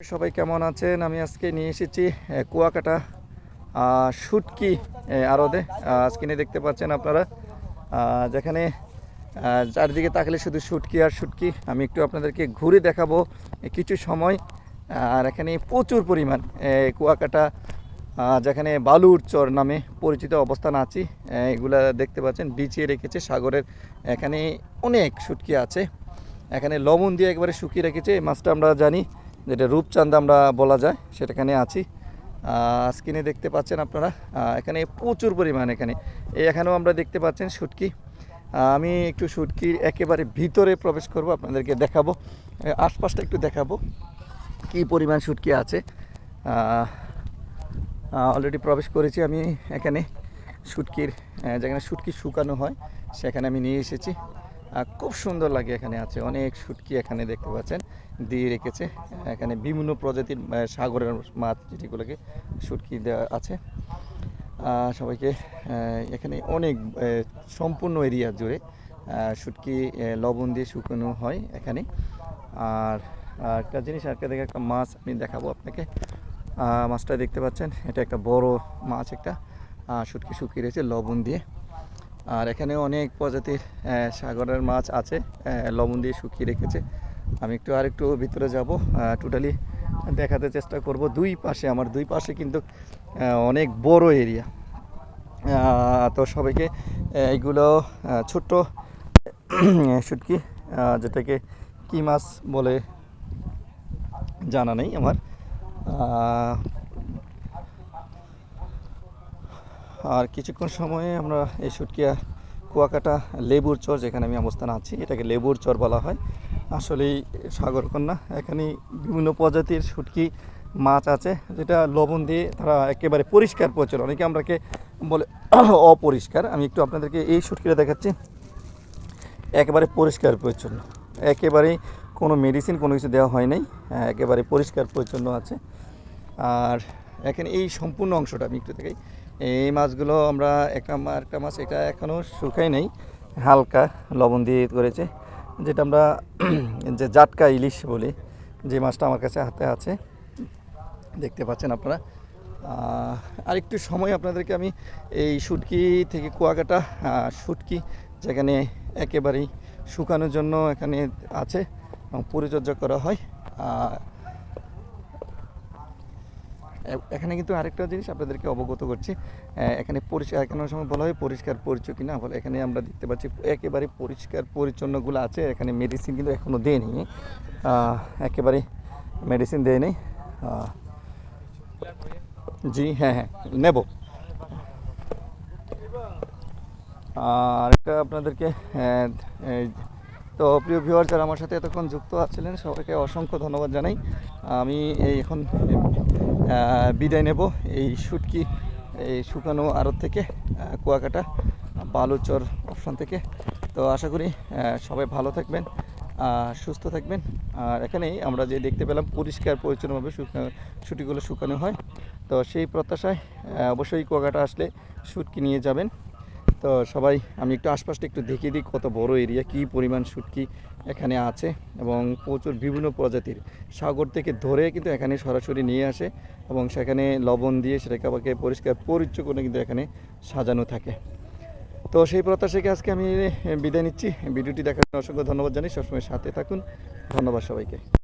সবাই কেমন আছেন? আমি আজকে নিয়ে এসেছি কুয়াকাটা শুটকি আড়তে স্ক্রিনে দেখতে পাচ্ছেন আপনারা। যেখানে চারিদিকে তাকালে শুধু শুটকি আর শুটকি। আমি একটু আপনাদেরকে ঘুরে দেখাবো কিছু সময়। আর এখানে প্রচুর পরিমাণ কুয়াকাটা যেখানে বালুর চর নামে পরিচিত অবস্থান আছি। এগুলা দেখতে পাচ্ছেন, বিছিয়ে রেখেছে সাগরের। এখানে অনেক শুটকি আছে। এখানে লবণ দিয়ে একবারে শুকিয়ে রেখেছে, এই মাছটা আমরা জানি। যেটা রূপচাঁদ আমরা বলা যায় সেটাখানে আছি। স্ক্রিনে দেখতে পাচ্ছেন আপনারা। এখানে প্রচুর পরিমাণ এখানে। এখানেও আমরা দেখতে পাচ্ছেন আহ, আমি একটু শুটকির একেবারে ভিতরে প্রবেশ করব আপনাদেরকে দেখাবো। আশপাশটা একটু দেখাবো কি পরিমাণ শুটকি আছে। অলরেডি প্রবেশ করেছি আমি এখানে শুটকির যেখানে শুটকি শুকানো হয় সেখানে আমি নিয়ে এসেছি। খুব সুন্দর লাগে এখানে আছে। অনেক শুটকি এখানে দেখতে পাচ্ছেন। দিয়ে রেখেছে। এখানে বিভিন্ন প্রজাতির সাগরের মাছ যেগুলোকে শুটকি দেওয়া আছে। সবাইকে এখানে অনেক সম্পূর্ণ এরিয়া জুড়ে শুটকি লবণ দিয়ে শুকানো হয় এখানে। আর একটা জিনিস আজকে দেখে একটা মাছ আমি দেখাবো আপনাকে। মাছটা দেখতে পাচ্ছেন, এটা একটা বড় মাছ একটা। শুটকি শুকিয়ে রয়েছে লবণ দিয়ে। আর এখানে অনেক প্রজাতির সাগরের মাছ আছে লবণ দিয়ে শুকিয়ে রেখেছে। আমি একটু আরেকটু ভিতরে যাব টোটালি দেখাতে চেষ্টা করব। দুই পাশে, আমার দুই পাশে কিন্তু অনেক বড় এরিয়া তো সবাইকে এইগুলো ছোট্ট শুটকি যেটাকে কি মাছ বলে, জানা নেই আমার। আর কিছুক্ষণ সময়ে আমরা এই শুটকিয়া কুয়াকাটা লেবুর চর, যেখানে আমি অবস্থান আছি, এটাকে লেবুর চর বলা হয়। আসলেই সাগরকন্যা। এখানে বিভিন্ন প্রজাতির শুটকি মাছ আছে যেটা লবণ দিয়ে তারা একেবারে পরিষ্কার পরিচ্ছন্ন। অনেকে আমরাকে বলে অপরিষ্কার। আমি একটু আপনাদেরকে এই শুটকিটা দেখাচ্ছি। একেবারে পরিষ্কার পরিচ্ছন্ন। একেবারেই কোনো মেডিসিন কোনো কিছু দেওয়া হয় নাই। হ্যাঁ, একেবারে পরিষ্কার পরিচ্ছন্ন আছে। আর এখানে এই সম্পূর্ণ অংশটা আমি একটু দেখাই। এই মাছগুলো আমরা একটা একটা মাছ এটা এখনও শুকাই নেই। হালকা লবণ দিয়ে করেছে। যেটা আমরা যে জাটকা ইলিশ বলি, যে মাছটা আমার কাছে হাতে আছে, দেখতে পাচ্ছেন আপনারা। আর আরেকটু সময় আপনাদেরকে আমি এই শুটকি থেকে কুয়াকাটা শুটকি, যেখানে একেবারেই শুকানোর জন্য এখানে আছে এবং পরিচর্যা করা হয় এখানে কিন্তু আরেকটা জিনিস আপনাদেরকে অবগত করছি। এখানে পরিষ্কার এখানে সময় বলা হয় পরিষ্কার পরিচয় কিনা বলে এখানে আমরা দেখতে পাচ্ছি একেবারে পরিষ্কার পরিচ্ছন্নগুলো আছে এখানে মেডিসিন কিন্তু এখনও দেয়নি। একেবারে মেডিসিন দেয়নি। জি হ্যাঁ হ্যাঁ নেব। আর একটা আপনাদেরকে এই, তো প্রিয় ভিউয়ার যারা আমার সাথে এতক্ষণ যুক্ত আছিলেন, সবাইকে অসংখ্য ধন্যবাদ জানাই। আমি এই এখন বিদায় নেব এই শুটকি, এই শুকানো আড়ত থেকে কুয়াকাটা, বালুচর অপশন থেকে। তো আশা করি সবাই ভালো থাকবেন সুস্থ থাকবেন। আর এখানেই আমরা যে দেখতে পেলাম পরিষ্কার, পরিচ্ছন্নভাবে শুকা- শুটিগুলো শুকানো হয়। তো সেই প্রত্যাশায় অবশ্যই কুয়াকাটা আসলে শুটকি নিয়ে যাবেন। তো সবাই, আমি একটু আশপাশটা একটু দেখিয়ে দিই কত বড় এরিয়া, কী পরিমাণ শুটকি এখানে আছে এবং প্রচুর বিভিন্ন প্রজাতির। সাগর থেকে ধরে কিন্তু এখানে সরাসরি নিয়ে আসে এবং সেখানে লবণ দিয়ে সেটাকে আমাকে পরিষ্কার পরিচ্ছন্ন করে কিন্তু এখানে সাজানো থাকে। তো সেই প্রত্যাশাকে আজকে আমি বিদায় নিচ্ছি। ভিডিওটি দেখার জন্য অসংখ্য ধন্যবাদ জানাই। সবসময় সাথে থাকুন। ধন্যবাদ সবাইকে।